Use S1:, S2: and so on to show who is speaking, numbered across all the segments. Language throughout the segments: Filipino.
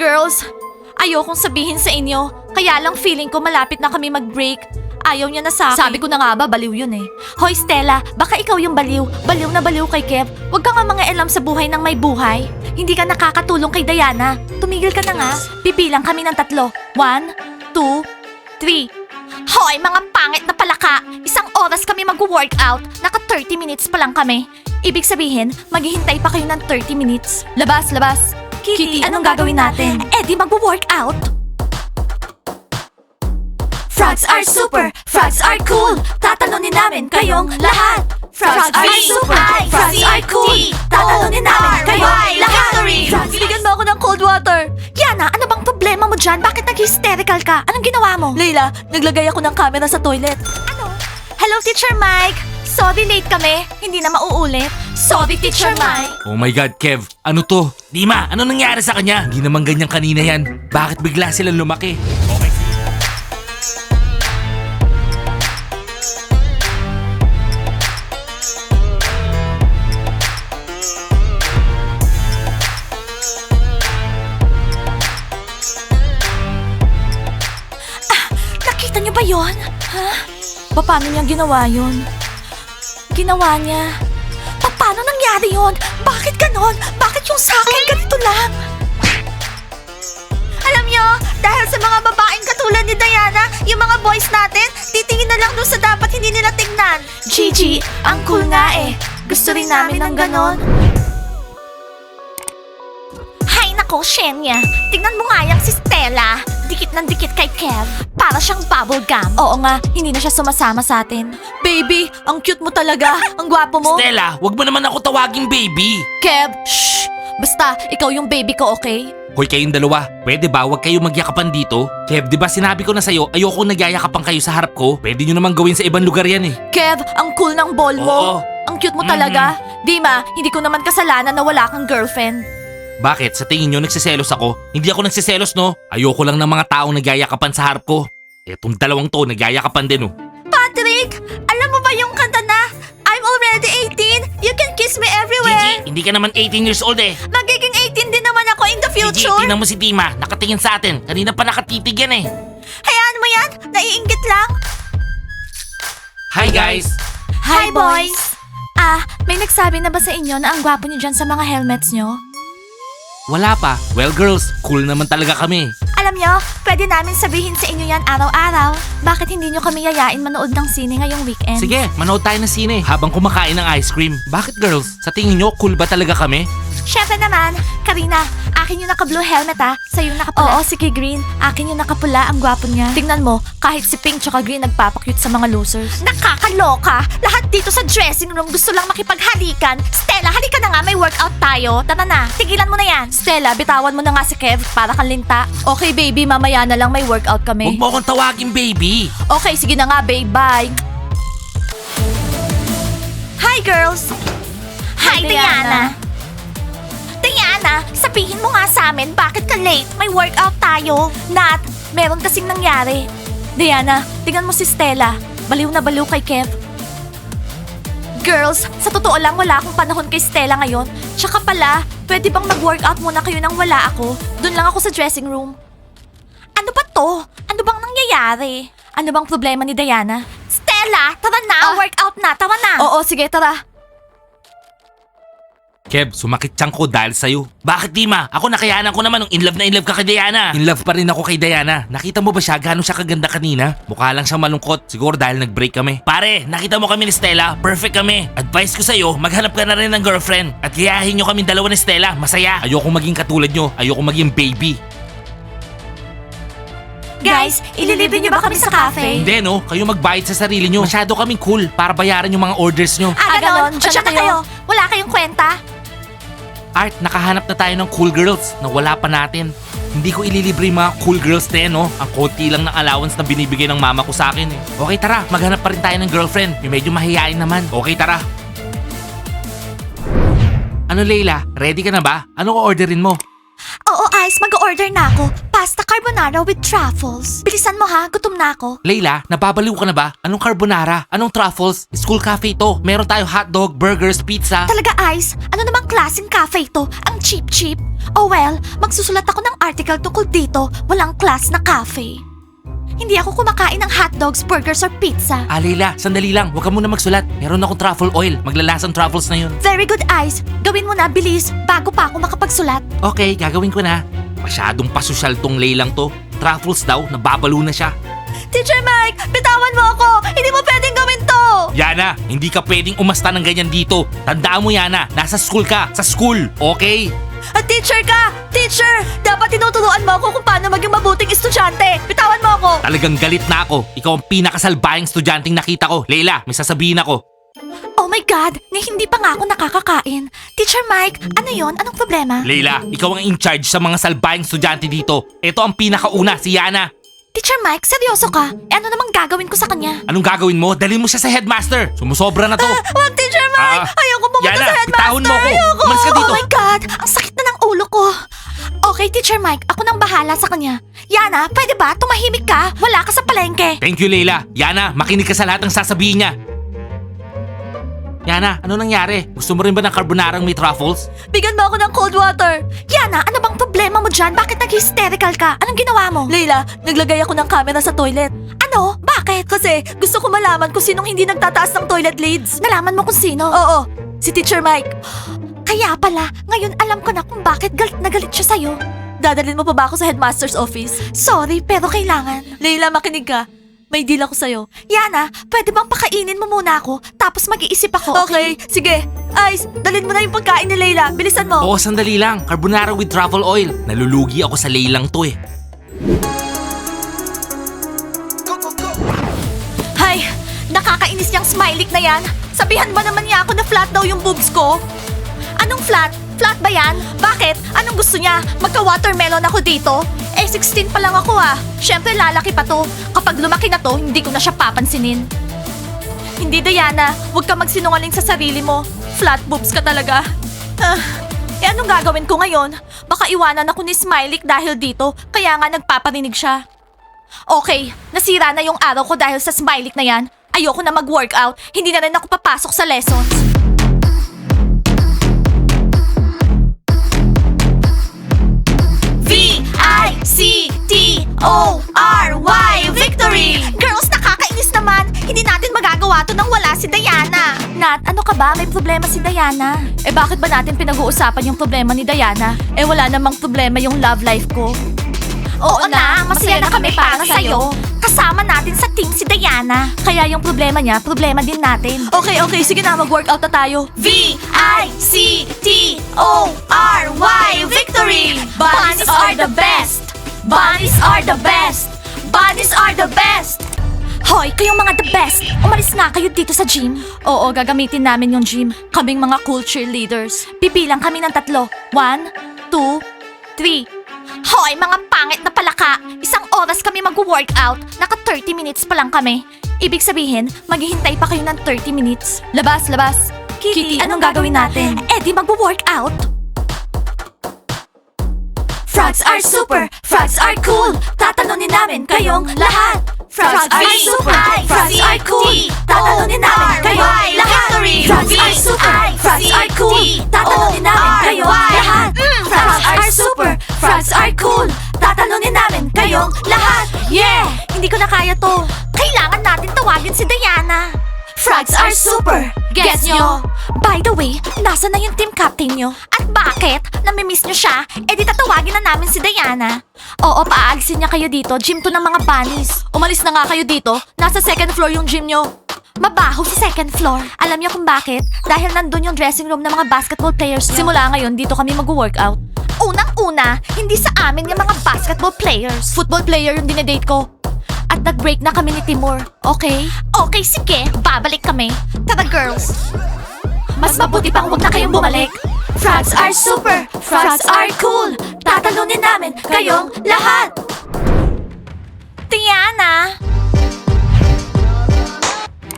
S1: Girls, ayokong sabihin sa inyo, kaya lang feeling ko malapit na kami mag-break. Ayaw niya na sa akin. Sabi ko na nga ba, baliw yun eh. Hoy Stella, baka ikaw yung baliw. Baliw na baliw kay Kev. Huwag ka nga mga alam sa buhay ng may buhay. Hindi ka nakakatulong kay Diana. Tumigil ka na nga. Bibilang kami ng tatlo. One, two, three. Hoy, mga pangit na palaka! Isang oras kami mag-workout. Naka 30 minutes pa lang kami. Ibig sabihin, maghihintay pa kayo ng 30 minutes. Labas, labas. Kitty, anong gagawin natin? Eh di mag-workout. Frogs are super! Frogs are cool! Tatalunin namin kayong lahat! Frogs are super! Frogs are cool! Tatalunin namin kayong lahat! Frogs, bigyan mo ako ng cold water! Yana, ano bang problema mo dyan? Bakit nag-hysterical ka? Anong ginawa mo? Leila, naglagay ako ng camera sa toilet. Ano? Hello, Teacher Mike! Sorry late kami. Hindi na mauulit. Sorry, Teacher Mike.
S2: Oh my God, Kev. Ano to? Dima, ano nangyari sa kanya? Hindi naman ganyan kanina yan. Bakit bigla silang lumaki? Okay.
S1: Nakita niyo ba yon? Ha? Paano niya ginawa yun? Ginawa niya. Pa- Paano nangyari yon? Bakit ganon? Bakit yung sa akin ganito lang? Alam niyo, dahil sa mga babaeng katulad ni Diana, yung mga boys natin, titingin na lang doon sa dapat hindi nila tingnan. Gigi, ang cool nga eh. Gusto rin namin ng ganon. Nako, Shenya. Tignan mo nga yung si Stella. Dikit ng dikit kay Kev. Para siyang bubble gum. Oo nga, hindi na siya sumasama sa atin. Baby, ang cute mo talaga. ang gwapo mo.
S2: Stella, wag mo naman ako tawaging baby.
S1: Kev, shh! Basta, ikaw yung baby ko, okay?
S2: Hoy kayong dalawa, pwede ba wag kayo magyakapan dito? Kev, di ba sinabi ko na sa'yo, ayoko nagyayakapan kayo sa harap ko? Pwede nyo naman gawin sa ibang lugar yan eh.
S1: Kev, ang cool ng ball mo.
S2: Oo.
S1: Ang cute mo talaga. Dima, hindi ko naman kasalanan na wala kang girlfriend.
S2: Bakit? Sa tingin nyo nagsiselos ako? Hindi ako nagsiselos no? Ayoko lang ng mga taong nagyayakapan sa harap ko. Etong dalawang to, nagyayakapan din oh.
S1: Patrick, alam mo ba yung kanta na I'm already 18, you can kiss me everywhere.
S2: Gigi, hindi ka naman 18 years old eh.
S1: Magiging 18 din naman ako in the
S2: Gigi,
S1: future.
S2: tingnan mo si Tima, nakatingin sa atin. Kanina pa nakatitig yan eh.
S1: Hayaan mo yan, naiingit lang.
S2: Hi guys!
S1: Hi, boys! Ah, may nagsabi na ba sa inyo na ang gwapo niyo dyan sa mga helmets niyo?
S2: Wala pa. Well girls, cool naman talaga kami.
S1: Alam niyo, pwede namin sabihin sa inyo yan araw-araw. Bakit hindi niyo kami yayain manood ng sine ngayong weekend?
S2: Sige, manood tayo ng sine habang kumakain ng ice cream. Bakit girls? Sa tingin nyo, cool ba talaga kami?
S1: Siyempre naman, Karina, akin yung naka-blue helmet ah. Sa'yo yung nakapula. Oo, sige Green. Akin yung nakapula, ang gwapo niya. Tingnan mo, kahit si Pink tsaka Green nagpapakyut sa mga losers. Nakakaloka! Lahat dito sa dressing room gusto lang makipaghalikan. Stella, halika na nga, may workout tayo. Tara na, tigilan mo na yan. Stella, bitawan mo na nga si Kev para kang linta. Okay baby, mamaya na lang may workout
S2: Huwag
S1: kami.
S2: mo akong tawagin baby.
S1: Okay, sige na nga babe, bye. Hi girls! Hi, Diana. Diana, sabihin mo nga sa amin bakit ka late? May workout tayo. Nat, meron kasing nangyari. Diana, tingnan mo si Stella. Baliw na baliw kay Kev. Girls, sa totoo lang wala akong panahon kay Stella ngayon. Tsaka pala, pwede bang mag-workout muna kayo nang wala ako? Doon lang ako sa dressing room. Ano ba to? Ano bang nangyayari? Ano bang problema ni Diana? Stella, tara na! workout na, tara na! Oo, sige, tara.
S2: Kev, sumakit tiyang ko dahil sa'yo. Bakit di ma? Ako nakayanan ko naman nung in love na in love ka kay Diana. In love pa rin ako kay Diana. Nakita mo ba siya gano'n siya kaganda kanina? Mukha lang siyang malungkot. Siguro dahil nag-break kami. Pare, nakita mo kami ni Stella? Perfect kami. Advice ko sa'yo, maghanap ka na rin ng girlfriend. At gayahin nyo kami dalawa ni Stella. Masaya. Ayoko maging katulad nyo. Ayoko maging baby.
S1: Guys, ililibre niyo ba kami sa cafe?
S2: Hindi no, kayo magbayad sa sarili nyo. Masyado kaming cool para bayaran yung mga orders nyo.
S1: Ganon? O tsaka kayo, wala kayong kwenta?
S2: Art, nakahanap na tayo ng cool girls na wala pa natin. Hindi ko ililibre yung mga cool girls na no? Ang konti lang ng allowance na binibigay ng mama ko sa akin, eh. Okay, tara. Maghanap pa rin tayo ng girlfriend. Yung medyo mahihain naman. Okay, tara. Ano, Leila? Ready ka na ba? Ano ko orderin mo?
S1: Ice, mag-order na ako. Pasta carbonara with truffles. Bilisan mo ha, gutom na ako.
S2: Leila, nababaliw ka na ba? Anong carbonara? Anong truffles? School cafe to. Meron tayo hotdog, burgers, pizza.
S1: Talaga, Ice? Ano namang klaseng cafe to? Ang cheap-cheap. Oh well, magsusulat ako ng article tungkol dito. Walang class na cafe. Hindi ako kumakain ng hotdogs, burgers, or pizza.
S2: Ah, Leila, sandali lang. Huwag ka muna magsulat. Meron akong truffle oil. Maglalasang truffles na yun.
S1: Very good eyes. Gawin mo na, bilis, bago pa ako makapagsulat.
S2: Okay, gagawin ko na. Masyadong pasosyal tong Leilang to. Truffles daw, nababalo na siya.
S1: Teacher Mike, bitawan mo ako! Hindi mo pwedeng gawin to!
S2: Yana, hindi ka pwedeng umasta ng ganyan dito. Tandaan mo, Yana, nasa school ka. Sa school, okay?
S1: At teacher ka! Teacher! Dapat tinuturuan mo ako kung paano maging mabuting estudyante! Bitawan mo ako!
S2: Talagang galit na ako. Ikaw ang pinakasalbayang estudyanteng nakita ko. Leila, may sasabihin ako.
S1: My God! Ni hindi pa nga ako nakakakain. Teacher Mike, ano yon? Anong problema?
S2: Leila, ikaw ang in charge sa mga salbayang estudyante dito. Ito ang pinakauna, si Yana.
S1: Teacher Mike, seryoso ka? Eh ano namang gagawin ko sa kanya?
S2: Anong gagawin mo? Dalhin mo siya sa headmaster. Sumusobra na to.
S1: Wag, Teacher Mike!
S2: Ah,
S1: Ayoko pumunta
S2: Yana,
S1: sa headmaster!
S2: bitahon mo ako.
S1: Ayoko!
S2: Umalis ka dito.
S1: Oh my God! Ang sakit na ng ulo ko! Okay, Teacher Mike, ako nang bahala sa kanya. Yana, pwede ba? Tumahimik ka? Wala ka sa palengke.
S2: Thank you, Leila. Yana, makinig ka sa lahat ng sasabihin niya. Yana, ano nangyari? Gusto mo rin ba ng carbonarang may truffles?
S1: Bigyan mo ako ng cold water. Yana, ano bang problema mo dyan? Bakit nag-hysterical ka? Anong ginawa mo? Leila, naglagay ako ng camera sa toilet. Ano? Bakit? Kasi gusto ko malaman kung sinong hindi nagtataas ng toilet lids. Nalaman mo kung sino? Oo, si Teacher Mike. Kaya pala, ngayon alam ko na kung bakit galit na galit siya sa'yo. Dadalhin mo pa ba ako sa headmaster's office? Sorry, pero kailangan. Leila, makinig ka. May deal ako sa'yo. Yana, pwede bang pakainin mo muna ako, tapos mag-iisip ako, okay? sige. Ice, dalhin mo na yung pagkain ni Leila. Bilisan mo.
S2: Oo, sandali lang. Carbonara with truffle oil. Nalulugi ako sa Leilang to eh.
S1: Hay, nakakainis niyang smiley na yan. Sabihan ba naman niya ako na flat daw yung boobs ko? Anong flat? Flat ba yan? Bakit? Anong gusto niya? Magka-watermelon ako dito? Eh, 16 pa lang ako ah. Siyempre, lalaki pa to. Kapag lumaki na to, hindi ko na siya papansinin. Hindi, Diana. Huwag ka magsinungaling sa sarili mo. Flat boobs ka talaga. Ah, eh, anong gagawin ko ngayon? Baka iwanan ako ni Smiley dahil dito, kaya nga nagpaparinig siya. Okay, nasira na yung araw ko dahil sa Smiley na yan. Ayoko na mag-workout. Hindi na rin ako papasok sa lessons. V-I-C-T-O-R-Y Victory! Girls, nakakainis naman. Hindi natin magagawa to nang wala si Diana. Nat, ano ka ba? May problema si Diana. Eh bakit ba natin pinag-uusapan yung problema ni Diana? Eh wala namang problema yung love life ko. Oo, na, masaya, na kami para sa'yo. Kasama natin sa team si Diana. Kaya yung problema niya, problema din natin. Okay, okay, sige na, mag-workout na tayo. V-I-C-T-O-R-Y Victory! Bunnies are the best! Bunnies are the best! Bunnies are the best! Hoy, kayong mga the best! Umalis nga kayo dito sa gym. Oo, gagamitin namin yung gym. Kaming mga cool cheerleaders. Pipilang kami ng tatlo. One, two, three. Hoy, mga pangit na palaka! Isang oras kami mag-workout. Naka 30 minutes pa lang kami. Ibig sabihin, maghihintay pa kayo ng 30 minutes. Labas, labas. Kitty, anong gagawin natin? Eh di mag-workout. Frogs are super! Frogs are cool! Tatalunin namin kayong lahat! Frogs are super! Frogs are cool! Tatalunin namin kayong lahat! Frogs are super! Frogs are cool! Tatalunin namin kayong lahat! Frogs are super! Frogs are cool! Tatalunin namin kayong lahat! Yeah! Hindi ko na kaya to! Kailangan natin tawagin si Diana! Frogs are super! Gets nyo? By the way, nasa na yung team captain nyo? Bakit? Namimiss nyo siya? E di tatawagin na namin si Diana. Oo, paaalisin niya kayo dito. Gym to ng mga bunnies. Umalis na nga kayo dito. Nasa second floor yung gym nyo. Mabaho sa second floor. Alam niyo kung bakit? Dahil nandun yung dressing room ng mga basketball players nyo. Simula ngayon, dito kami mag-workout. Unang-una, hindi sa amin yung mga basketball players. Football player yung dinedate ko. At nag-break na kami ni Timur, okay? Okay, sige. Babalik kami. Tara, girls. Mas mabuti pang huwag na kayong bumalik. Frogs are super! Frogs are cool! Tatalunin namin kayong lahat! Diana!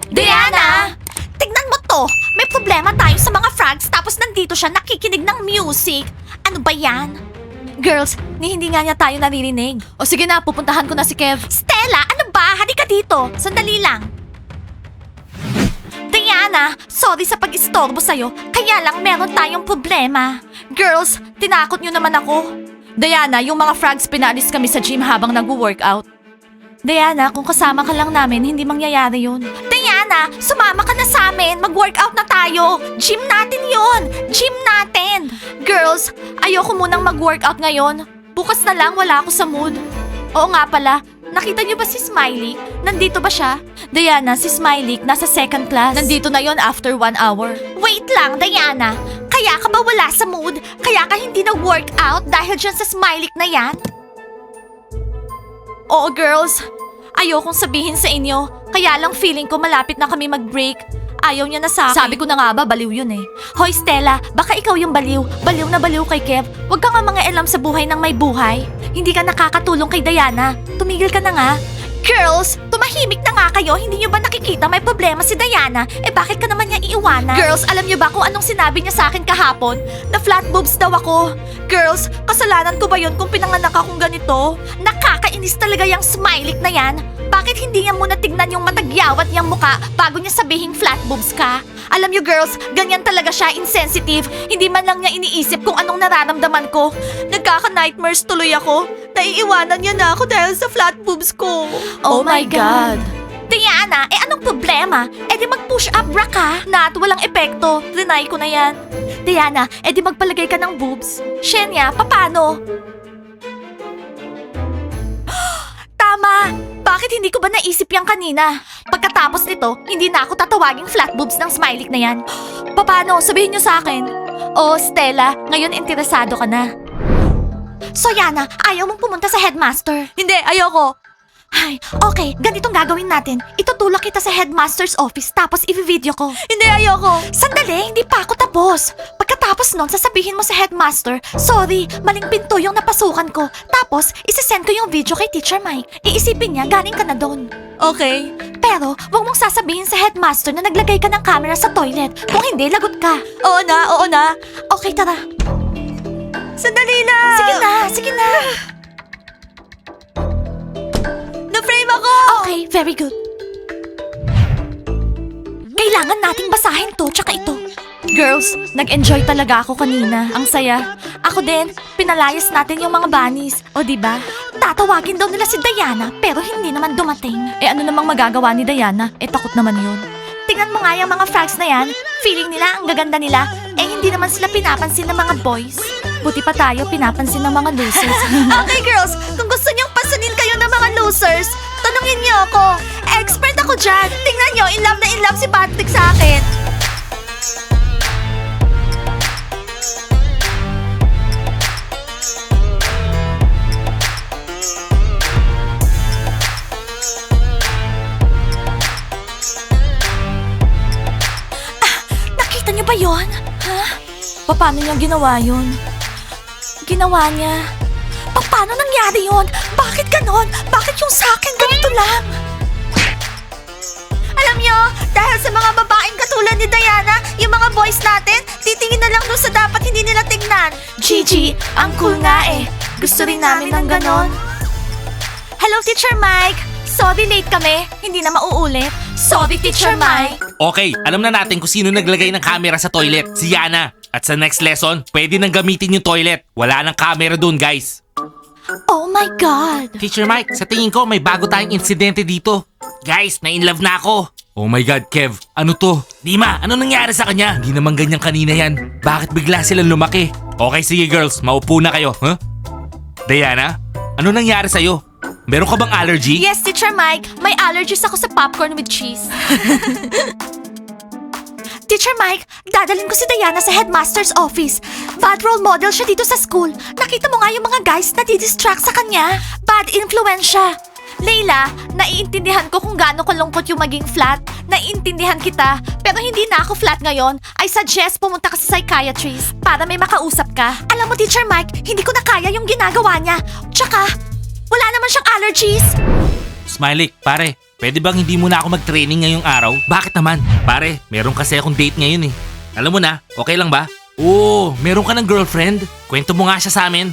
S1: Diana! Tignan mo to! May problema tayo sa mga frogs tapos nandito siya nakikinig ng music. Ano ba yan? Girls, ni hindi nga niya tayo naririnig. O sige na, pupuntahan ko na si Kev. Stella, ano ba? Halika dito. Sandali lang. Diana! Sorry sa pag-istorbo sa'yo. Kaya lang meron tayong problema. Girls, tinakot nyo naman ako. Diana, yung mga frogs pinalis kami sa gym habang nag-workout. Diana, kung kasama ka lang namin, hindi mangyayari yun. Diana, sumama ka na sa amin. Mag-workout na tayo. Gym natin yon. Gym natin. Girls, ayoko munang mag-workout ngayon. Bukas na lang, wala ako sa mood. Oo nga pala, nakita niyo ba si Smiley? Nandito ba siya? Diana, si Smiley, nasa second class. Nandito na yon after one hour. Wait lang, Diana. Kaya ka ba wala sa mood? Kaya ka hindi nag-workout dahil dyan sa Smiley na yan? Oo, girls. Ayokong sabihin sa inyo. Kaya lang feeling ko malapit na kami mag-break. Ayaw niya na sa akin. Sabi ko na nga ba, baliw yun eh. Hoy Stella, baka ikaw yung baliw. Baliw na baliw kay Kev. Huwag ka nga mga elam sa buhay ng may buhay. Hindi ka nakakatulong kay Diana. Tumigil ka na nga. Girls, tumahimik na nga kayo. Hindi niyo ba nakikita may problema si Diana? Eh bakit ka naman niya iiwanan? Girls, alam niyo ba kung anong sinabi niya sa akin kahapon? Na flat boobs daw ako. Girls, kasalanan ko ba yun kung pinanganak akong ganito? Nakakainis talaga yung smiley na yan. Bakit hindi niya muna tignan yung matagyawat niyang muka bago niya sabihing flat boobs ka? Alam niyo girls, ganyan talaga siya, insensitive. Hindi man lang niya iniisip kung anong nararamdaman ko. Nagkaka-nightmares tuloy ako. Naiiwanan niya na ako dahil sa flat boobs ko.
S3: Oh my God.
S1: Diana, eh anong problema? Eh di mag-push up bra ka. Nat, walang epekto. Trinay ko na yan. Diana, eh di magpalagay ka ng boobs. Shenya, papano? Tama! Bakit hindi ko ba naisip yan kanina? Pagkatapos nito, hindi na ako tatawaging flat boobs ng smiley na yan. Paano? Sabihin niyo sa akin. Oh, Stella, ngayon interesado ka na. So Yana, ayaw mong pumunta sa headmaster? Hindi, ayoko. Ay, okay, ganitong gagawin natin. Itutulak kita sa headmaster's office tapos i-video ko. Hindi, ayoko. Sandali, hindi pa ako tapos. Pagkatapos nun, sasabihin mo sa headmaster, sorry, maling pinto yung napasukan ko. Tapos, isisend ko yung video kay Teacher Mike. Iisipin niya, galing ka na doon. Okay. Pero, wag mong sasabihin sa headmaster na naglagay ka ng camera sa toilet. Kung hindi, lagot ka. Oo na, oo na. Okay, tara. Sandali na! Sige na, sige na. Na-frame ako! Okay, very good. Kailangan nating basahin to, tsaka ito. Girls, nag-enjoy talaga ako kanina. Ang saya. Ako din, pinalayas natin yung mga bunnies. O di ba? Tatawagin daw nila si Diana, pero hindi naman dumating. Eh ano namang magagawa ni Diana? Eh takot naman yun. Tingnan mo nga yung mga frogs na yan. Feeling nila ang gaganda nila. Eh hindi naman sila pinapansin ng mga boys. Buti pa tayo pinapansin ng mga losers. okay girls, kung gusto niyong losers, tanungin niyo ako. Expert ako dyan. Tingnan niyo, in love na in love si Patrick sa akin. Nakita niyo ba yon? Ha? Paano niya ginawa yon? Ginawa niya. Pa- Paano nangyari yon? Bakit ganon? Yung sa akin ganito lang? Alam niyo, dahil sa mga babaeng katulad ni Diana, yung mga boys natin, titingin na lang doon sa dapat hindi nila tignan. Gigi, ang cool nga eh. Gusto rin namin ng ganon. Hello, Teacher Mike. Sorry late kami. Hindi na mauulit. Sorry, Teacher Mike.
S2: Okay, alam na natin kung sino naglagay ng camera sa toilet. Si Yana. At sa next lesson, pwede nang gamitin yung toilet. Wala nang camera doon, guys.
S1: Oh my God!
S2: Teacher Mike, sa tingin ko may bago tayong insidente dito. Guys, na-in love na ako. Oh my God, Kev. Ano to? Dima, ano nangyari sa kanya? Hindi naman ganyan kanina yan. Bakit bigla silang lumaki? Okay, sige girls. Maupo na kayo. Huh? Diana, ano nangyari sa'yo? Meron ka bang allergy?
S1: Yes, Teacher Mike. May allergies ako sa popcorn with cheese. Teacher Mike, dadalhin ko si Diana sa headmaster's office. Bad role model siya dito sa school. Nakita mo nga yung mga guys na didistract sa kanya. Bad influence siya. Layla, naiintindihan ko kung gaano kalungkot yung maging flat. Naiintindihan kita. Pero hindi na ako flat ngayon. I suggest pumunta ka sa psychiatrist para may makausap ka. Alam mo, Teacher Mike, hindi ko na kaya yung ginagawa niya. Tsaka, wala naman siyang allergies.
S2: Smiley, pare, pwede bang hindi mo na ako mag-training ngayong araw? Bakit naman? Pare, meron kasi akong date ngayon eh. Alam mo na, okay lang ba? Oo, meron ka ng girlfriend? Kwento mo nga siya sa amin.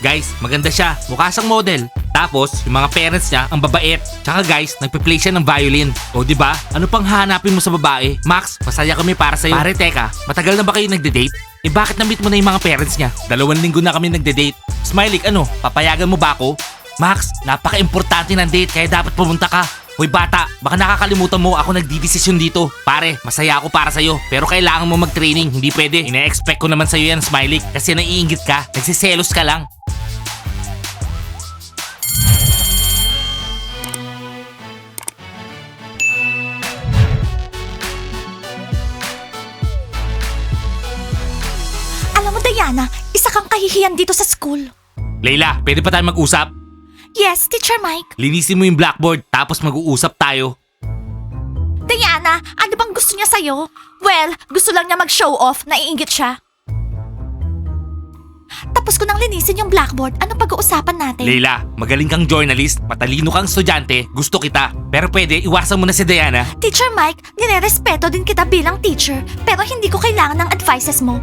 S2: Guys, maganda siya. Mukha siyang model. Tapos, yung mga parents niya, ang babait. Tsaka guys, nagpe-play siya ng violin. O, di ba? Ano pang hahanapin mo sa babae? Max, masaya kami para sa'yo. Pare, teka, matagal na ba kayo nagde-date? Eh bakit na-meet mo na yung mga parents niya? Dalawang linggo na kami nagde-date. Smiley, ano? Papayagan mo ba ako? Max, napaka-importante ng date kaya dapat pumunta ka. Hoy bata, baka nakakalimutan mo ako nagdidesisyon dito. Pare, masaya ako para sa'yo. Pero kailangan mo mag-training, hindi pwede. Ine-expect ko naman sa'yo yan, Smiley. Kasi naiingit ka, nagsiselos ka lang.
S1: Alam mo, Diana, isa kang kahihiyan dito sa school.
S2: Leila, pwede pa tayo mag-usap?
S1: Yes, Teacher Mike.
S2: Linisin mo yung blackboard, tapos mag-uusap tayo.
S1: Diana, ano bang gusto niya sa'yo? Well, gusto lang niya mag-show off, naiingit siya. Tapos ko nang linisin yung blackboard, ano pag-uusapan natin?
S2: Leila, magaling kang journalist, matalino kang estudyante, gusto kita. Pero pwede, iwasan mo na si Diana.
S1: Teacher Mike, nire-respeto din kita bilang teacher, pero hindi ko kailangan ng advices mo.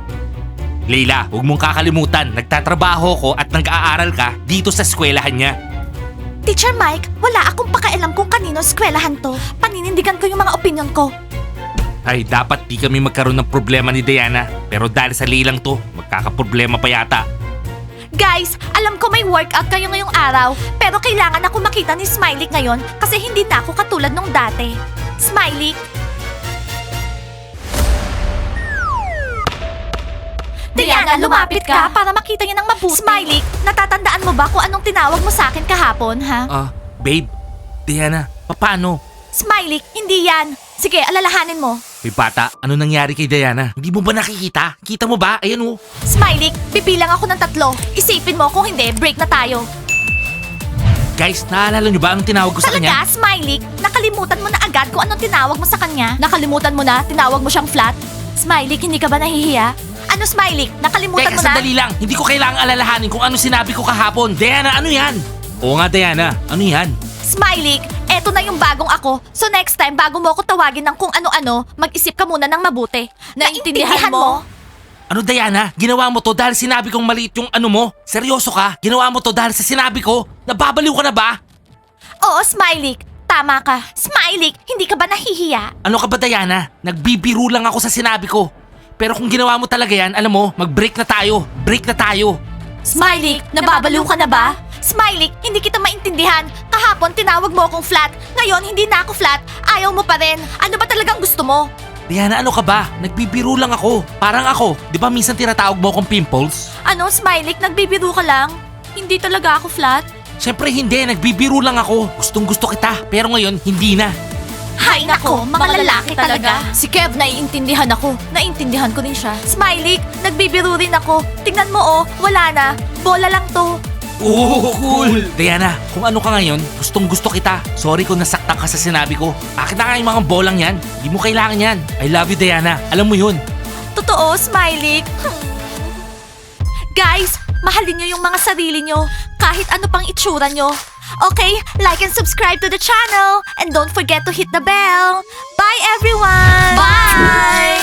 S2: Leila, huwag mong kakalimutan, nagtatrabaho ko at nag-aaral ka dito sa eskwelahan niya.
S1: Teacher Mike, wala akong pakialam kung kanino eskwelahan to. Paninindigan ko yung mga opinion ko.
S2: Ay, dapat di kami magkaroon ng problema ni Diana. Pero dahil sa lilang to, magkakaproblema pa yata.
S1: Guys, alam ko may workout kayo ngayong araw, pero kailangan ako makita ni Smiley ngayon kasi hindi na ako katulad nung dati. Smiley? Diana, lumapit ka para makita niya ng mabuti. Smiley, natatandaan mo ba kung anong tinawag mo sa akin kahapon, ha?
S2: Ah, babe, Diana, paano?
S1: Smiley, hindi yan. Sige, alalahanin mo.
S2: May bata, ano nangyari kay Diana? Hindi mo ba nakikita? Kita mo ba? Ayan oh.
S1: Smiley, bibilang ako ng tatlo. Isipin mo kung hindi, break na tayo.
S2: Guys, naalala niyo ba anong tinawag ko sa kanya?
S1: Talaga, Smiley? Nakalimutan mo na agad kung anong tinawag mo sa kanya? Nakalimutan mo na? Tinawag mo siyang flat? Smiley, hindi ka ba nahihiya? Ano, Smiley? Nakalimutan
S2: Teka,
S1: mo na?
S2: sandali lang. Hindi ko kailangang alalahanin kung ano sinabi ko kahapon. Diana, ano yan? Oo nga, Diana. Ano yan?
S1: Smiley, eto na yung bagong ako. So next time, bago mo ako tawagin ng kung ano-ano, mag-isip ka muna ng mabuti. Naintindihan mo?
S2: Ano, Diana? Ginawa mo to dahil sinabi kong maliit yung ano mo? Seryoso ka? Ginawa mo to dahil sa sinabi ko? Nababaliw ka na ba?
S1: Oo, Smiley. Tama ka. Smiley, hindi ka ba nahihiya?
S2: Ano ka ba, Diana? Nagbibiro lang ako sa sinabi ko. Pero kung ginawa mo talaga yan, alam mo, mag-break na tayo. Break na tayo.
S1: Smiley, nababaliw ka na ba? Smiley, hindi kita maintindihan. Kahapon tinawag mo akong flat. Ngayon, hindi na ako flat. Ayaw mo pa rin. Ano ba talagang gusto mo?
S2: Diana, ano ka ba? Nagbibiro lang ako. Parang ako. Di ba minsan tinatawag mo akong pimples?
S1: Ano, Smiley, nagbibiro ka lang? Hindi talaga ako flat?
S2: Siyempre hindi, nagbibiro lang ako. Gustong gusto kita. Pero ngayon, hindi na.
S1: Hay nako, mga lalaki talaga. Si Kev, naiintindihan ako. Naiintindihan ko din siya. Smiley, nagbibiro rin ako. Tingnan mo oh, wala na. Bola lang to.
S2: Oo, cool! Diana, kung ano ka ngayon, gustong gusto kita. Sorry kung nasaktan ka sa sinabi ko. Akin na nga yung mga bolang yan. Hindi mo kailangan yan. I love you, Diana. Alam mo yun.
S1: Totoo, Smiley. Hmm. Guys, mahalin nyo yung mga sarili nyo. Kahit ano pang itsura nyo. Okay, like and subscribe to the channel. And don't forget to hit the bell. Bye, everyone! Bye!